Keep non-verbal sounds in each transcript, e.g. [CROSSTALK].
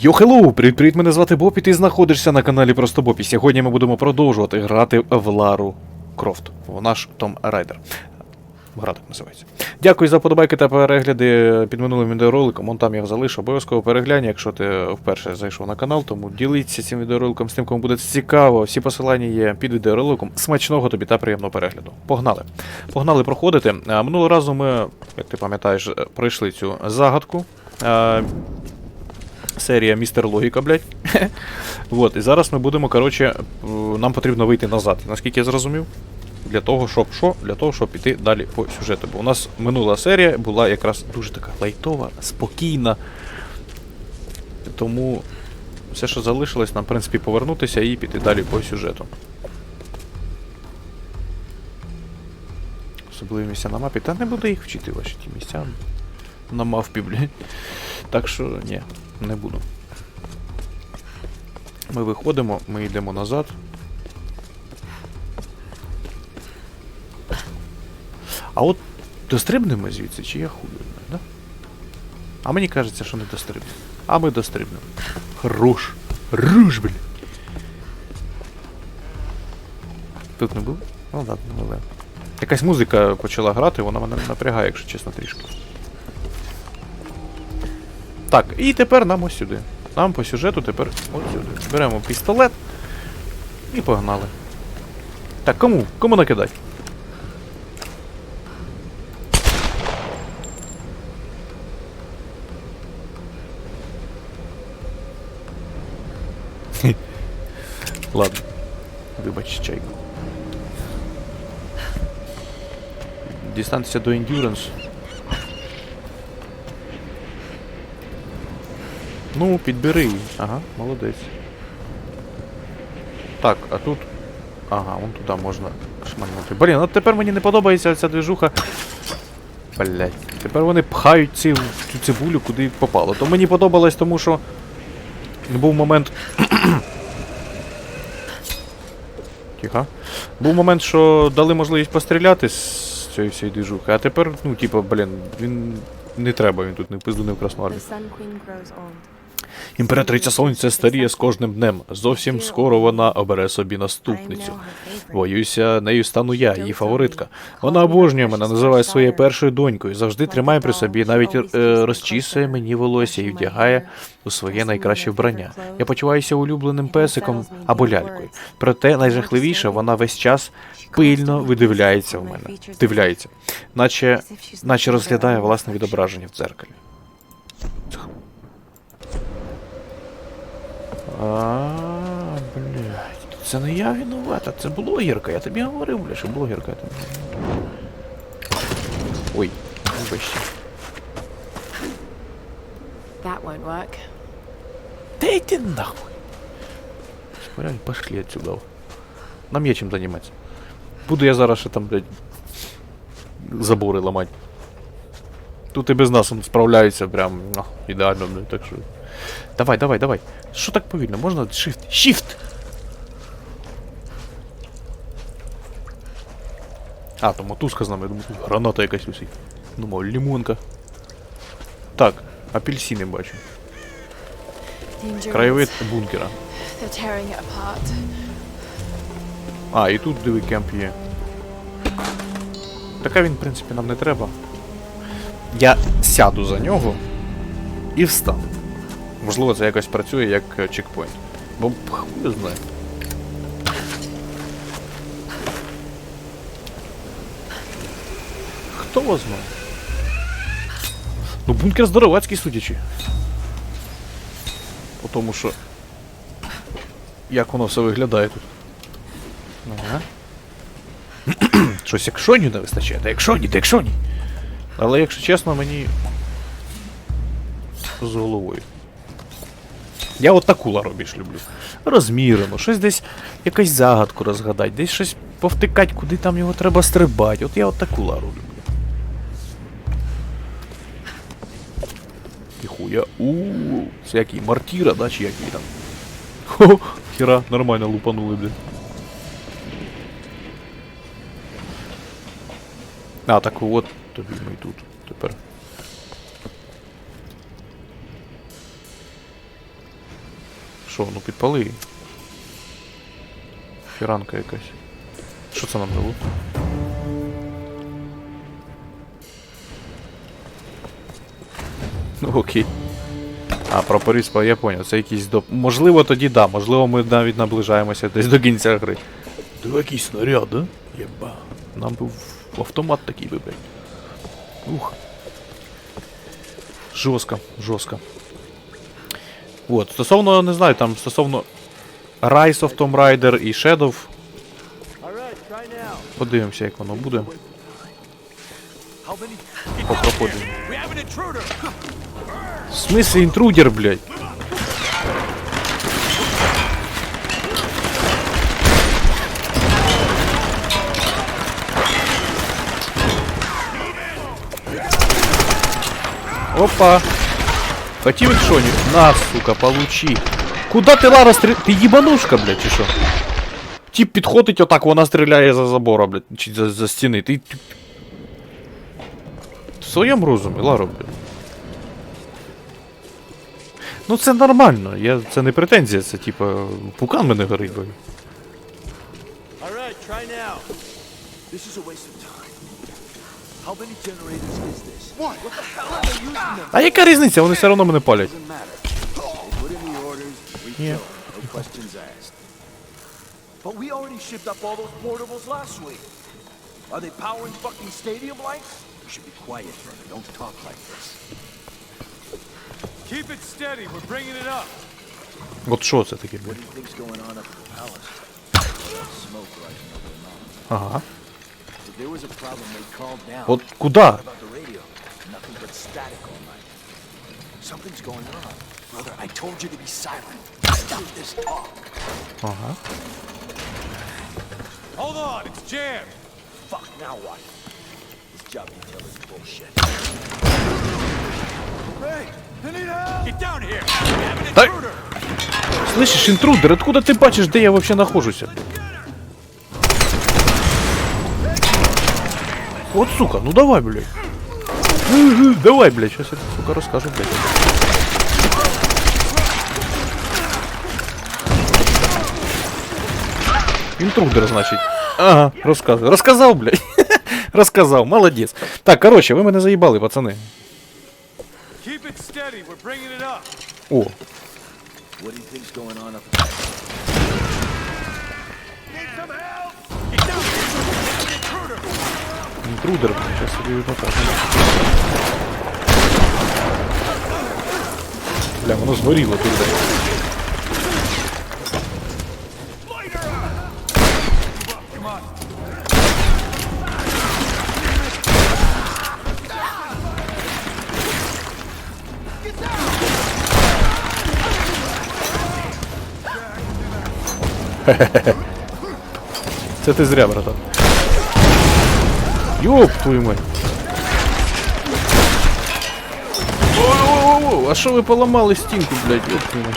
Йо, хеллоу! Привіт, привіт, мене звати Боб, і ти знаходишся на каналі Просто Боб. І сьогодні ми будемо продовжувати грати в Лару Крофт. Вона ж Том Райдер. Гра так називається. Дякую за подобайки та перегляди під минулим відеороликом. Вон там я залишу. Обов'язково переглянь, якщо ти вперше зайшов на канал, тому діліться цим відеороликом з тим, кому буде цікаво. Всі посилання є під відеороликом. Смачного тобі та приємного перегляду. Погнали. Погнали проходити. Минулого разу ми, як ти пам'ятаєш, пройшли цю загадку. Серія Містер Логіка, блядь. [LAUGHS] вот, і зараз ми будемо, коротше, е, нам потрібно вийти назад. Наскільки я зрозумів? Для того, щоб що? Для того, щоб піти далі по сюжету. Бо у нас минула серія була якраз дуже така лайтова, спокійна. Тому все, що залишилось, нам, в принципі, повернутися і піти далі по сюжету. Особливі місця на мапі. Та не буду їх вчити ваші ті місця. На мавпі, блядь. Так що ні, не буду. Ми виходимо, ми йдемо назад. А от дострибнемо звідси, чи я хую, да? А мені кажеться, що не дострибнемо. А ми дострибнемо. Хорош. Руш, блін. Тут не був? Ну ладно, але. Якась музика почала грати, вона мене напрягає, якщо чесно, трішки. Так, і тепер нам ось сюди. Нам по сюжету тепер ось сюди. Беремо пістолет і погнали. Так, кому? Кому накидати? [LAUGHS] Ладно. Вибач, чайку. Дістатися до Endurance. Ну, підбери її. Ага, молодець. Так, а тут. Ага, вон туди можна шмальнути. Блін, от тепер мені не подобається ця движуха. Блять. Тепер вони пхають ці, цю цибулю куди попало. То мені подобалось, тому що був момент. [COUGHS] Тихо. Був момент, що дали можливість постріляти з цієї всієї движухи, а тепер, ну, типа, блін, він не треба, він тут не впизду не в Красну Імператриця сонця старіє з кожним днем. Зовсім скоро вона обере собі наступницю. Боюся, нею стану я, її фаворитка. Вона обожнює мене, називає своєю першою донькою. Завжди тримає при собі, навіть е, розчісує мені волосся і вдягає у своє найкраще вбрання. Я почуваюся улюбленим песиком або лялькою. Проте найжахливіше, вона весь час пильно видивляється в мене. Дивляється, наче, наче розглядає власне відображення в дзеркалі. А, блядь, це не я винувата, це блогерка. Я тобі говорив, бля, що блогерка. Я тобі... Ой, вибачте. That won't work. Да иди нахуй. Смотря, пошли отсюда. Нам є чим займатися. Буду я зараз ще там, блядь, забори ламати. Тут і без нас он справляється прям ну, ідеально, блядь, так що. Давай, давай, давай. Що так повільно? Можна shift? Shift! А, то мотузка з нами, я думаю, тут граната якась висить. Думав, лімонка. Так, апельсини бачу. Краєвид бункера. А, і тут диви кемп є. Така він, в принципі, нам не треба. Я сяду за нього і встану. Можливо, це якось працює як чекпоінт. Бо хуй знає. Хто вас знає? Ну, бункер здоровацький, судячи. По тому що. Як воно все виглядає тут. Ага. [CLEARS THROAT] Щось як ні не вистачає, та якщо ні, та якщо ні. Але якщо чесно, мені. З головою. Я от таку лару більш люблю. Розмірено, щось десь якусь загадку розгадати, десь щось повтикати, куди там його треба стрибати. От я от таку лару люблю. Ніхуя. Ууу. Це який мартіра, да, чи який там. Хо, хіра, нормально лупанули, блядь. А, так от тобі ми тут тепер. Що, ну підпали. Фіранка якась. Що це нам дало? Ну окей. А, прапорець, я поняв, це якийсь доп. Можливо, тоді да, можливо, ми навіть наближаємося десь до кінця гри. Ти якийсь снаряд, да? Єба. Нам був автомат такий блядь. Ух. Жорстко, жорстко. От, стосовно, не знаю, там стосовно Rise of Tomb Raider і Shadow. Подивимося, як воно буде. По. В смысле інтрудер, блядь? Опа. Хотів шоні? На, сука, получи. Куда ти, Лара, стрі... Ти їбанушка, блядь, чи що? Тіп підходить отак, вона стріляє за забора, блядь, чи за, за стіни. Ти... ти- В своєму розумі, Ларо, блядь. Ну це нормально, я... це не претензія, це типа пукан мене горить, блядь. All right, try. How many generators is this? А яка різниця? Вони все одно мене палять. Asked. But we already shipped up all those portables last week. Are they powering fucking stadium lights? You should be quiet, brother. Don't talk like this. Keep it steady. We're bringing it up. От що це таке, блядь? Ага. There was a problem, they'd call down. От куди? But static all night. Something's going on. Brother, I told you to be silent. Stop this talk. Ага. Hold on, it's jammed. Fuck, now what? This job detail is bullshit. Hey, need help? Get down here. We have an Hey. intruder. Слышиш, інтрудер, откуда ти бачиш, де я вообще нахожуся? От сука, ну давай, блядь. Угу, Давай, блядь, щас я сука розкажу, блядь. Інтрудер, значить. Ага, розказуй. Розказав, блядь. [LAUGHS] Розказав, молодець. Так, короче, ви мене заїбали, пацани. Keep it steady. We're bringing it up. О, інтрудер, зараз собі покажу. Бля, воно згоріло тут. блядь. Come [LAUGHS] on. Це ти зря, братан. Йоп, твою мать. О-воу-оуо! а что вы поломали стинку, блядь, ёб твою мать.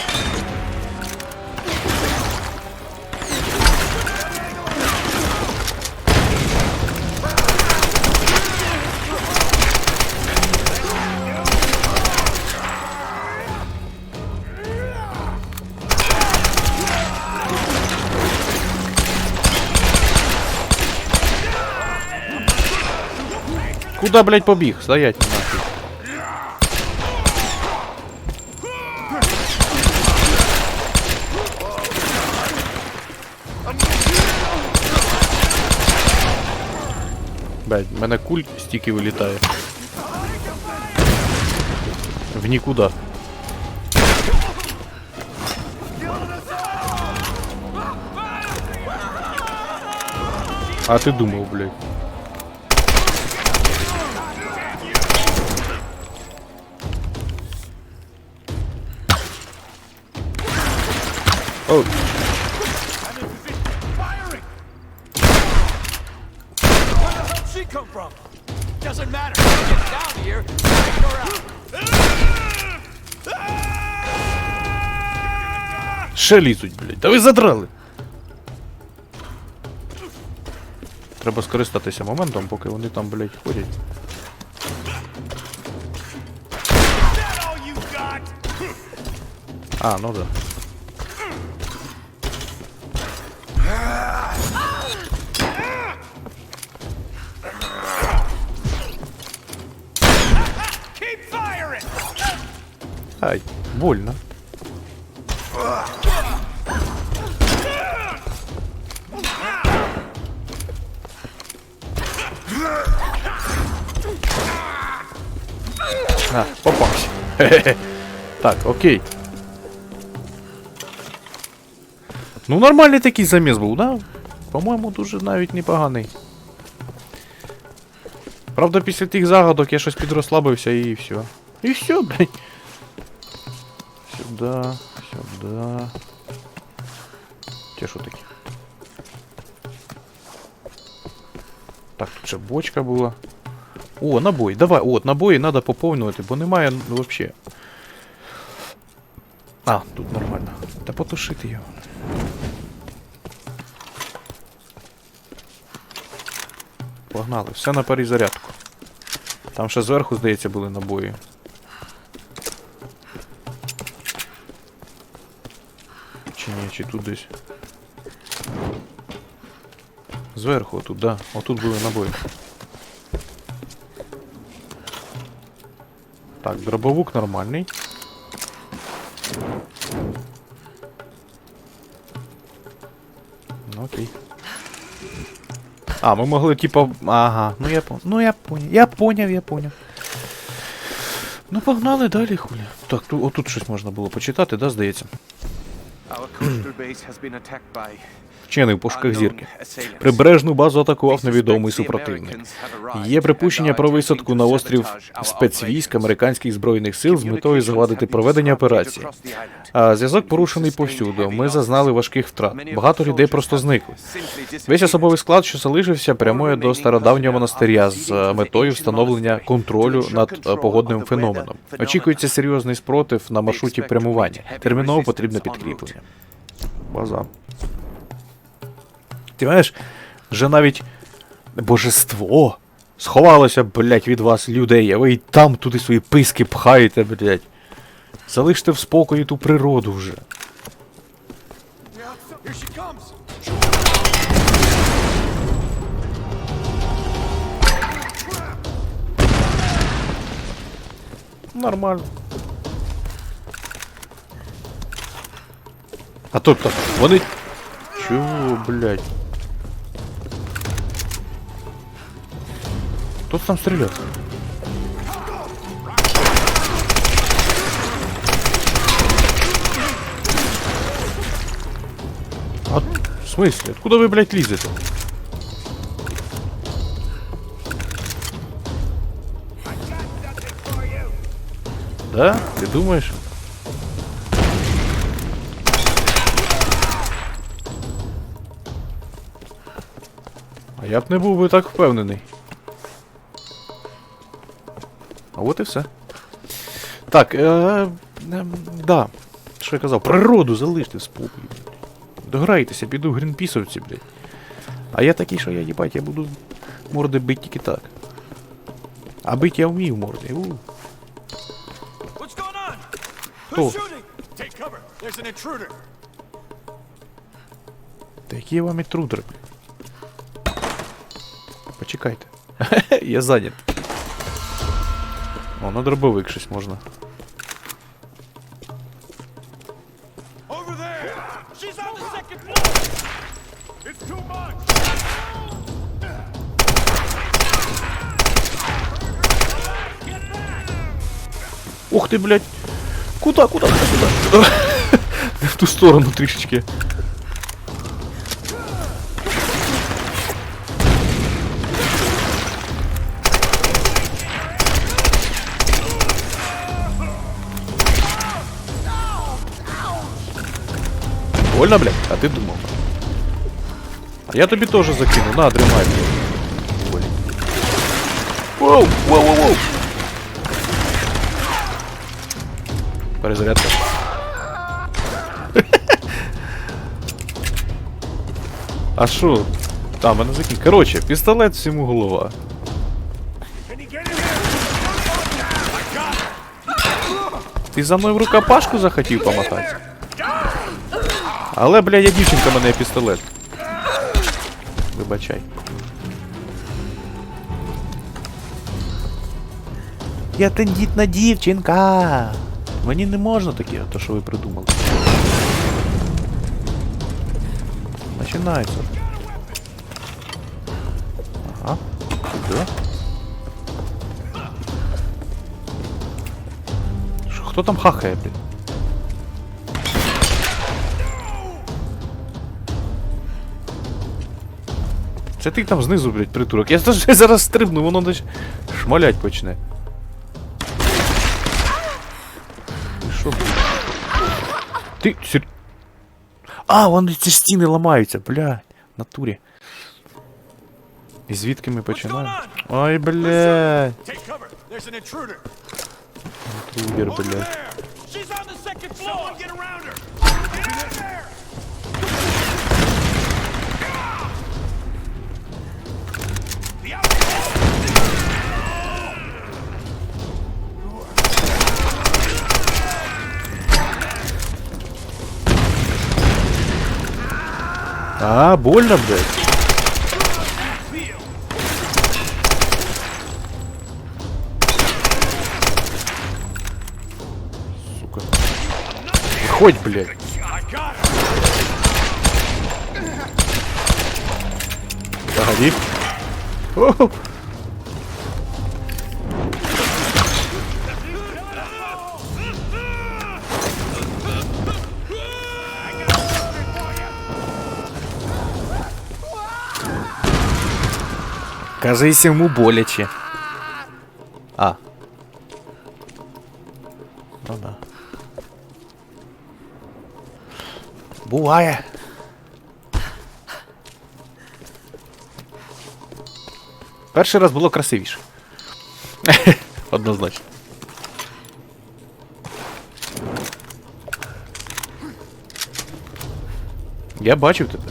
Куда, блядь, побіг? Стоять нахуй. Блядь, в мене куль стільки вилітає. В нікуди. А ти думав, блядь. Where she come from? Doesn't matter. Get down here. Take her out. ще лізуть, блядь. Та ви задрали. Треба скористатися моментом, поки вони там, блядь, ходять. А, ну да. Ай, больно. А, попався. [LAUGHS] Так, окей. Ну, нормальний такий заміс був, да? По-моєму, дуже навіть непоганий. Правда, після тих загадок я щось підрослабився і все. І все, блядь. Сюда, сюда. Те таке? Так, тут ще бочка була. О, набої. Давай, от, набої треба поповнювати, бо немає ну, вообще. А, тут нормально. Та потушити його. Погнали, все на перезарядку. Там ще зверху, здається, були набої. Чи тут десь. Зверху, отут, да. Отут були набої. Так, дробовик нормальний. Ну окей. А, ми могли типа. Ага, ну я понял. Ну я понял. Я поняв, я поняв. Ну погнали далі, хулі. Так, тут, отут щось можна було почитати, да, здається. Вчений в пошуках зірки. Прибережну базу атакував невідомий супротивник. Є припущення про висадку на острів спецвійськ американських збройних сил з метою завадити проведення операції. А зв'язок порушений повсюду. Ми зазнали важких втрат. Багато людей просто зникли. Весь особовий склад, що залишився, прямує до стародавнього монастиря з метою встановлення контролю над е, погодним феноменом. Очікується серйозний спротив на маршруті прямування. Терміново потрібне підкріплення. База. Ти знаєш, вже навіть божество сховалося, блять, від вас людей, а ви і там туди свої писки пхаєте, блять. Залиште в спокої ту природу вже. Нормально. А тобто, вони. Чого, блядь? Хто там стріляє? А, в смысле? Откуда вы, блядь, лізете? Да? Ти думаєш? Я б не був би так впевнений. А от і все. Так, е, е, да. Що я казав? Природу залиште в спокій. Дограйтеся, піду грінпісовці, блядь. А я такий, що я їбать, я буду морди бить тільки так. А бить я вмію морди. У. Хто? Shooting? Take cover. Почекайте. [LAUGHS] я зайнят. О, на дробовик щось можна. Over there! She's on the second floor! It's too much! Ух ти, блядь! Куда, куда, куда, куда? Не [LAUGHS] в ту сторону трішечки. Больно, блядь? А ти думав? А я тобі теж закину, на, тримай. Боль. Воу, воу, воу, воу. Перезарядка. а що? Там, мене закинь. Короче, пістолет всьому голова. Ти за мною в рукопашку захотів помахати? Але, бля, я дівчинка, мене пістолет. Вибачай. Я тендітна дівчинка. Мені не можна таке, то що ви придумали. Починається. Ага. Сюди. Хто там хахає, блін? Це ти там знизу, блядь, притурок. Я теж [LAUGHS] зараз стрибну, воно десь шмалять почне. Ти блядь? Ти. сер- А, вони ці стіни ламаються, блядь, натурі. І звідки ми починаємо? Ой, блядь. Over блядь. А, больно, блядь. Сука. Хоть, блядь. I got her. Погоди. О, Кажись йому боляче. А. Ну да. Буває. Перший раз було красивіше. [LAUGHS] Однозначно. Я бачив тебе,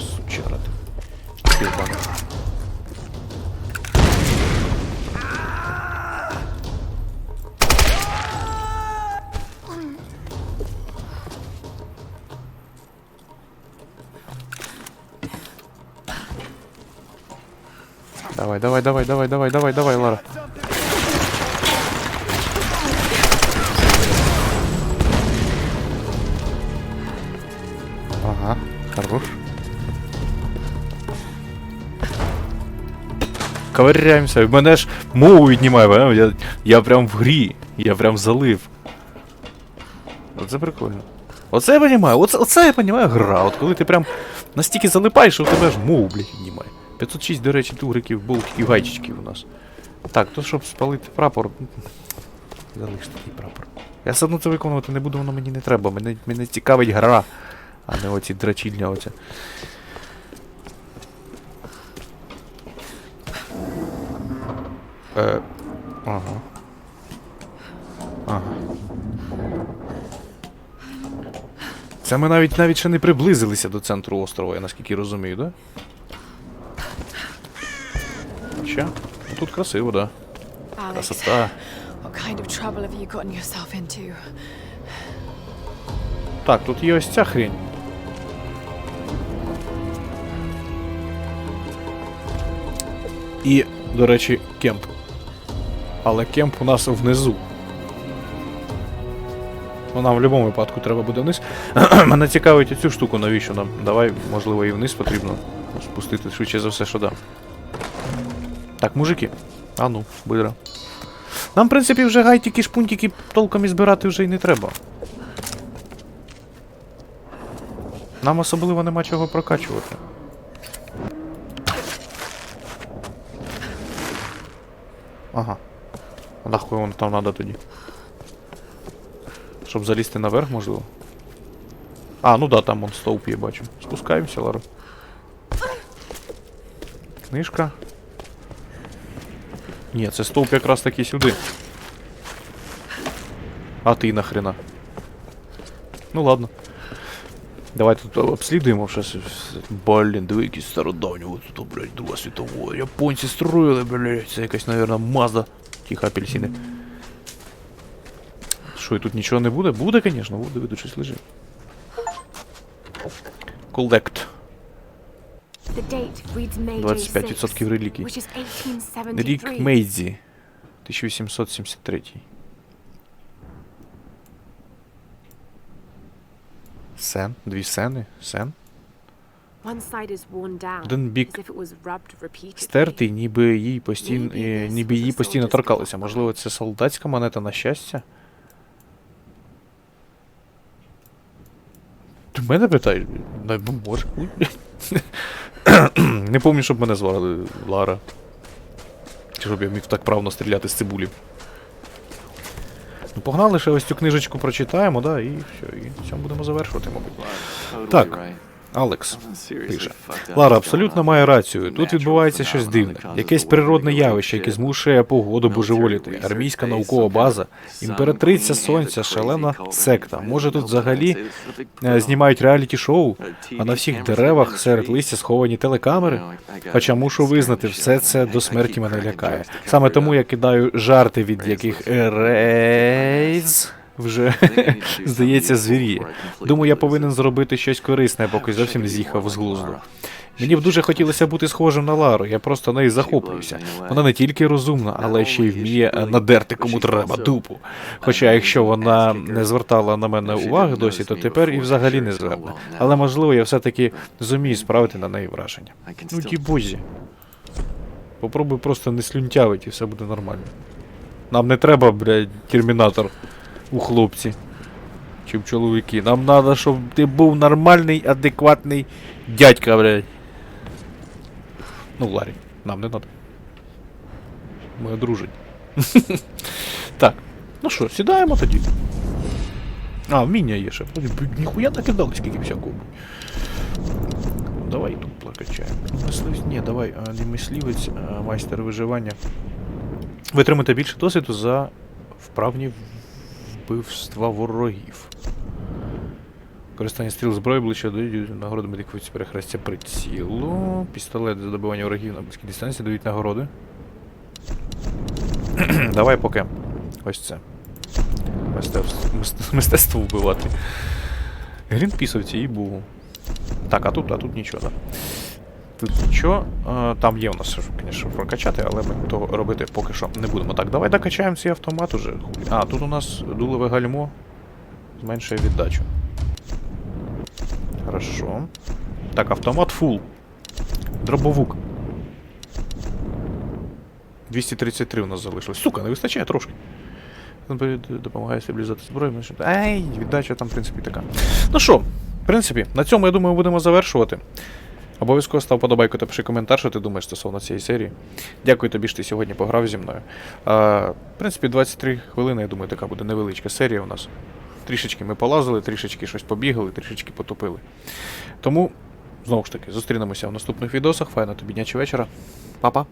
Давай, давай, давай, давай, давай, давай, давай, Лара. Ага, хорош. Ковыряємося. В мене ж мову віднімає, я, я прям в грі. Я прям залив. Оце прикольно. Оце я понімаю, оце, оце я понімаю гра. От коли ти прям настільки залипаєш, що в тебе ж мову, блядь, віднімає. 506, до речі, тугриків, болтиків, гайчичків у нас. Так, то щоб спалити прапор. Залиш такий прапор. Я все одно це виконувати не буду, воно мені не треба. Мене, мене цікавить гра, а не оці драчільня оця. Е, ага. Ага. Це ми навіть навіть ще не приблизилися до центру острова, я наскільки розумію, да? Ну тут красиво, да. Красота. what kind of trouble have you gotten yourself into? Так, тут є ось ця хрень. І, до речі, кемп. Але кемп у нас внизу. Ну, нам в будь-якому випадку треба буде вниз. [CLEARS THROAT] Мене цікавить цю штуку, навіщо нам. Давай, можливо, і вниз потрібно спустити швидше за все, що да. Так, мужики. А ну, бидра. Нам, в принципі, вже гайтики, шпунтики толком і збирати вже й не треба. Нам особливо нема чого прокачувати. Ага. А нахуй воно там надо тоді. Щоб залізти наверх, можливо. А, ну да, там он стовп є, бачу. Спускаємося, Лара. Книжка. Ні, це стовп якраз таки сюди. А ти нахрена. Ну ладно. Давай тут обслідуємо щось. Блін, диви, якісь стародавні, от тут, блядь, Друга світова. Японці строїли, блядь. Це якась, наверное, Мазда. Тихо, апельсини. Що, і тут нічого не буде? Буде, звісно, буде, виду щось лежить. Collect. 25% 6, релікій. 1873. Рік Мейдзі. 1873. Сен? Дві сени? Сен? Один бік стертий, ніби її постійно, е, ніби її постійно торкалися. Можливо, це солдатська монета на щастя? Ти мене питаєш? Може. [CLEARS THROAT] Не пам'ятаю, щоб мене звали Лара. Чи щоб я міг так правно стріляти з цибулі. Ну, погнали, ще ось цю книжечку прочитаємо, да, і все, і цьому будемо завершувати, мабуть. Так. Алекс пише. Лара абсолютно має рацію. Тут відбувається щось дивне. Якесь природне явище, яке змушує погоду божеволіти. Армійська наукова база, імператриця сонця, шалена секта. Може тут взагалі е, знімають реаліті-шоу, а на всіх деревах серед листя сховані телекамери. Хоча мушу визнати, все це до смерті мене лякає. Саме тому я кидаю жарти, від яких рейз вже [LAUGHS] здається звіріє. Думаю, я повинен зробити щось корисне, поки зовсім з'їхав з глузду. Мені б дуже хотілося бути схожим на Лару, я просто нею захоплююся. Вона не тільки розумна, але ще й вміє надерти кому треба дупу. Хоча якщо вона не звертала на мене уваги досі, то тепер і взагалі не зверне. Але можливо я все-таки зумію справити на неї враження. Ну ті бозі. Попробуй просто не слюнтявить і все буде нормально. Нам не треба, блядь, термінатор у хлопці. Чи в чоловіки. Нам треба, щоб ти був нормальний, адекватний дядька, блядь. Ну, Ларі, нам не треба. Ми одружені. так. Ну що, сідаємо тоді. А, вміння є ще. Ніхуя накидали, скільки всякого. Давай тут прокачаємо. Ні, давай, а, не мисливець, а майстер виживання. Ви отримаєте більше досвіду за вправні вбивства ворогів. Користання стріл зброї ближче дають нагороди медикуються перехрестя прицілу. Пістолет за добивання ворогів на близькій дистанції дають нагороди. [CLEARS THROAT] Давай поки. Ось це. Мистецтво, мист- мистецтво вбивати. Грінпісовці і був. Так, а тут, а тут нічого, так. Нічого. А, там є у нас, звісно, прокачати, але ми того робити поки що не будемо. Так, давай докачаємо цей автомат уже. А, тут у нас дулеве гальмо. Зменшує віддачу. Хорошо. Так, автомат фул. Дробовук. 233 у нас залишилось. Сука, не вистачає трошки. Допомагає стабілізувати зброю. Ай, віддача там, в принципі, така. Ну що, в принципі, на цьому, я думаю, будемо завершувати. Обов'язково став подобайку та пиши коментар, що ти думаєш стосовно цієї серії. Дякую тобі, що ти сьогодні пограв зі мною. А, в принципі, 23 хвилини, я думаю, така буде невеличка серія у нас. Трішечки ми полазили, трішечки щось побігали, трішечки потопили. Тому, знову ж таки, зустрінемося в наступних відосах. Файно тобі дня чи вечора. Па-па.